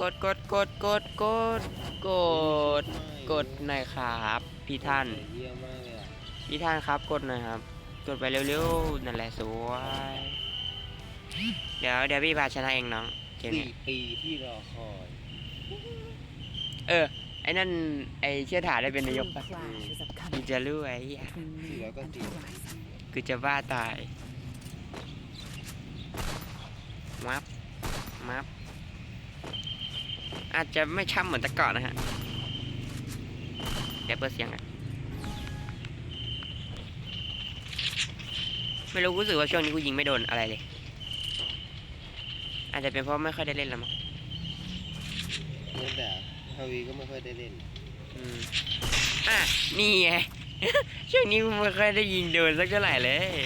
กดกดกดกดกดกดกดหน่อยครับพี่ท่าน เยี่ยมมากเลยอะพี่ท่านครับกดหน่อยครับ กดไปเร็วๆนั่นแหละสวยเดี๋ยวเดี๋ยวพี่พาชนะเองน้องเกมสี่นี้ปีที่รอคอยเออไอ้นั่นไอ้เชื่อถาได้เป็นนายก True ปะ clash is กู upcoming จะรู้ไอ้เหี้ย between me Sì, lo and consiglio. Horizon. กูจะบ้าตายมับมับ อาจจะไม่ช่ำเหมือนแต่ก่อนนะฮะเดี๋ยวเปิดเสียงกันไม่รู้รู้สึกว่าช่วงนี้กูยิงไม่โดนอะไรเลย อาจจะเป็นเพราะไม่ค่อยได้เล่นแล้วมั้งตั้งแต่ฮาวีก็ไม่ค่อยได้เล่นอืมอะนี่ไง ช่วงนี้กูไม่ค่อยได้ยิงโดนสักเท่าไหร่เลย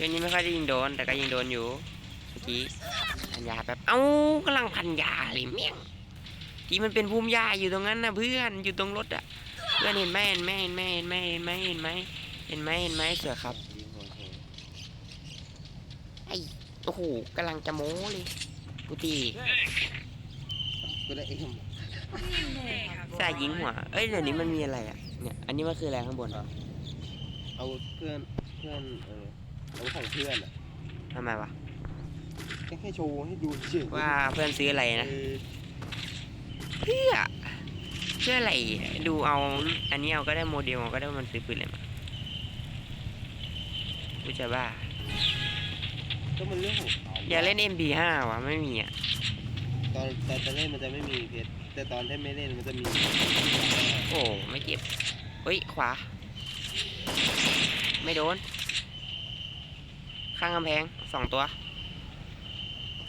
ช่วงนี้ไม่ค่อยได้ยิงโดน แต่ก็ยิงโดนอยู่เมื่อกี้พันยาแบบเอ้ากำลังพันยาเลยเมี่ยงที่มันเป็นพุ่มหญ้าอยู่ตรงนั้นนะเพื่อนอยู่ตรงรถอะเพื่อนเห็นไหมเห็นไหมเห็นไหมเห็นไหมเห็นไหมเห็นไหมเห็นไหมเห็นไหมเสือครับยิงหัวโอ้โหกำลังจะโม้เลยกูตีก็ได้เอ็มสายยิงหัวเอ้ยเดี๋ยวนี้มันมีอะไรอะเนี่ยอันนี้มันคืออะไรข้างบนเอาเพื่อนเพื่อนเออ เอาของเพื่อนอะทำไมวะ แค่แค่โชว์ให้ดูเฉยว่าเพื่อนซื้ออะไรนะ เออเพื่อเพื่ออะไรดูเอาอันนี้เอาก็ได้โมเดลเอาก็ได้ว่ามันซื้อปืนอะไรมากูจะบ้า ก็มันเรื่องของเขาอย่าเล่น MP5 วะไม่มีอะ ตอนตอนจะเล่นมันจะไม่มีเพชรแต่ตอนที่ไม่เล่นมันจะมีโอ้ไม่เก็บ เฮ้ย ขวา ไม่โดน ข้างกำแพงสองตัว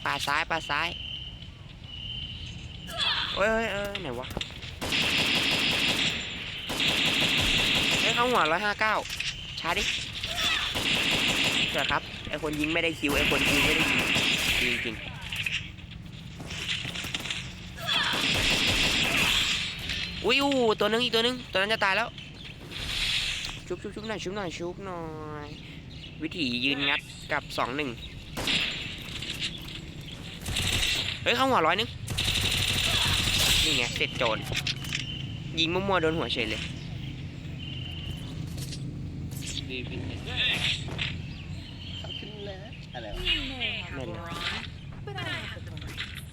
ปาซ้ายปาซ้ายเฮ้ยเฮ้ยเอ้ยไหนวะเฮ้ยเข้าหัวร้อยห้าเก้าชาร์ดิเกิดครับไอคนยิงไม่ได้คิวไอคนยิงไม่ได้ยิงจริงจริงอุ้ยอู้ตัวนึงอีกตัวนึงตัวนั้นจะตายแล้วชุบชุบชุบหน่อยชุบหน่อยชุบหน่อย วิถียืนงัดกับสองหนึ่งเฮ้ยเข้าหัวร้อยนึง นี่ไงเสร็จโจรยิงมั่วๆโดนหัวเฉยเลยดีฟินะ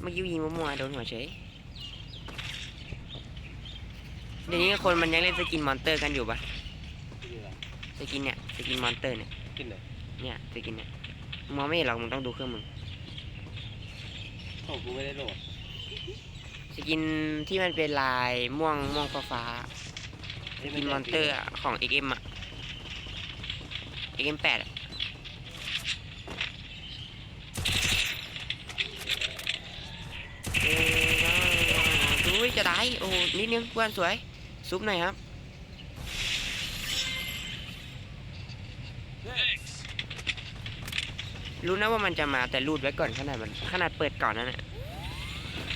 เมื่อกี้ยิงมั่วๆโดนหัวเฉยเดี๋ยวนี้คนมันยังเล่นสกินมอนเตอร์กันอยู่ปะสกินเนี่ยสกินมอนเตอร์เนี่ย ขึ้นไหนเนี่ยสกินเนี่ยมึงมองไม่เห็นหรอกมึงต้องดูเครื่องมึงของกูไม่ได้โหลดสกินที่มันเป็นลายม่วงม่วงฟ้าฟ้าๆสกินมอนเตอร์อะของ XM อะ XM 8อะเอ้ยดูจะได้ โอ้โหนิดนึงเพื่อนสวย ซุปหน่อยครับ รู้นะว่ามันจะมาแต่รูดไว้ก่อนขนาดมัน ขนาดเปิดก่อนนั่นแหละ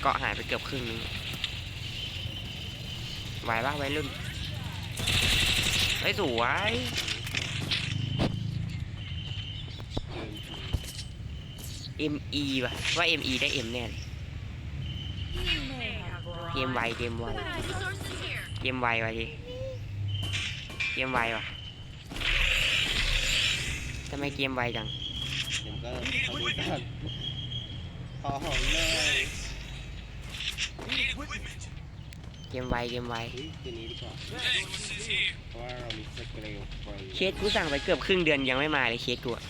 เกาะหายไปเกือบครึ่งนึงไหวปะไว้รุ่นเฮ้สวย ME ว่ะว่า ME ได้ M แน่เลย You may have wrong, เกมไวเกมไวเกมไวว่ะทีเกมไวว่ะทำไมเกมไวจัง เดี๋ยวก็เขาดูกันขอหอมเลยเกมไวเกมไวเฮ้ยตัวนี้ดีกว่าเพราะว่าเรามีสเกลไฟเคสกูสั่งไปเกือบครึ่งเดือนยังไม่มาเลยเคสกูอะ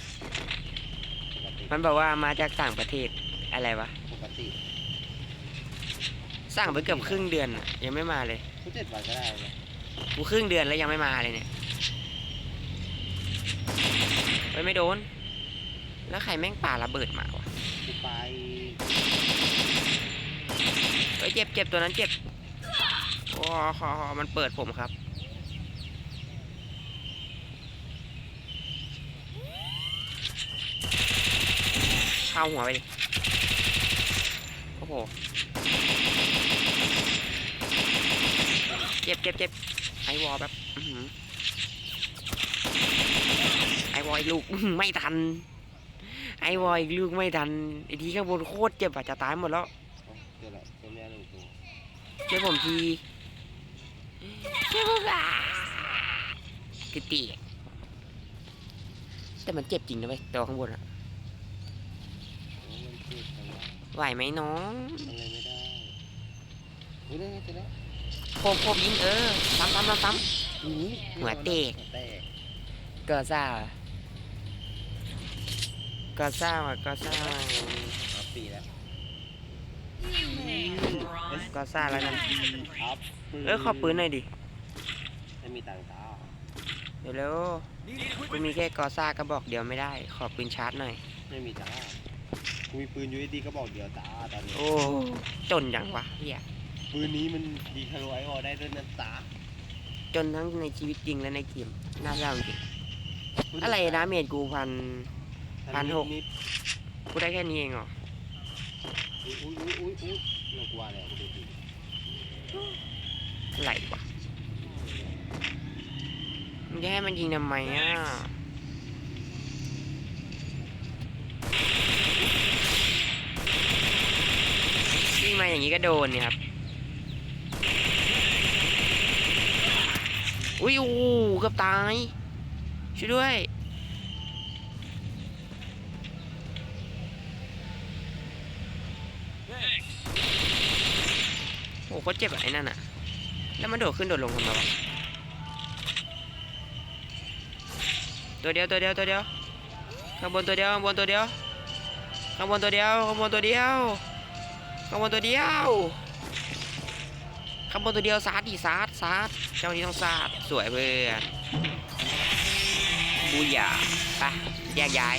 ปกติมันบอกว่ามาจากต่างประเทศอะไรวะปกติสั่งไปเกือบครึ่งเดือนอะยังไม่มาเลยทุกเจ็ดวันก็ได้กูครึ่งเดือนแล้วยังไม่มาเลยเนี่ยเฮ้ยไม่โดน แล้วใครแม่งป่าระเบิดมาวะกูไปเฮ้ยเจ็บเจ็บตัวนั้นเจ็บโอ้คอมันเปิดผมครับ เข้าหัวไปดิ โอ้โห เจ็บเจ็บเจ็บไอวอลแบบไอหืออีกลูก ไม่ทัน ไอ้วอยอีกลูกไม่ทันไอ้ทีข้างบนโคตรเจ็บอะจะตายหมดแล้วเจอละเจอแม่หนึ่งตัวช่วยผมทีช่วยผมอะคือตีแต่มันเจ็บจริงนะเว้ยตัวข้างบนอะโอ้มันเจ็บจังวะไหวไหมน้องทำอะไรไม่ได้เฮ้ยได้ไงเจอแล้วโคบโคบยิงเออซ้ำซ้ำซ้ำซ้อุ้ยหัวแตกหัวแตกำกอซ่าว่ะ กอซ่าว่ะกอซ่าอัพปีแล้ว You may have bronze, กอซ่าแล้วกันอัพปืนเออขอปืนหน่อยดิไม่มีตังค์จ้าเดี๋ยวเร็วกูมีแค่กอซ่ากระบอกเดียวไม่ได้ ขอปืนชาร์จหน่อย ไม่มีจ้ากูมีปืน USD ก็บอกเดียวจ้าตอนนี้ โอ้ จนยังวะเฮียปืนนี้มันดีทะลุไอวอลได้ด้วยนะจ้าจนทั้งในชีวิตจริงและในเกมน่าเศร้าจริงอะไรนะเมจกูพัน พันหกนิดกูได้แค่นี้เองเหรออุ้ยอุ้ยอุ้ยอุ้ยอุ้ยน่ากลัวเลยดูดิอะไรวะมึงจะให้มันยิงทำไมอะวิ่งมาอย่างนี้ก็โดนเนี่ยครับ อุ้ยโอ้โหเกือบตาย ช่วยด้วย โอ้โห โคตรเจ็บอะไอ้นั่นอะแล้วมันโดดขึ้นโดดลงทำไมวะตัวเดียวตัวเดียวตัวเดียวข้างบนตัวเดียวข้างบนตัวเดียวข้างบนตัวเดียวข้างบนตัวเดียวข้างบนตัวเดียวข้างบนตัวเดียวซาดดิซาดซาดเจ้านี้ต้องซาดสวยเพื่อนบูยาไปแยกย้าย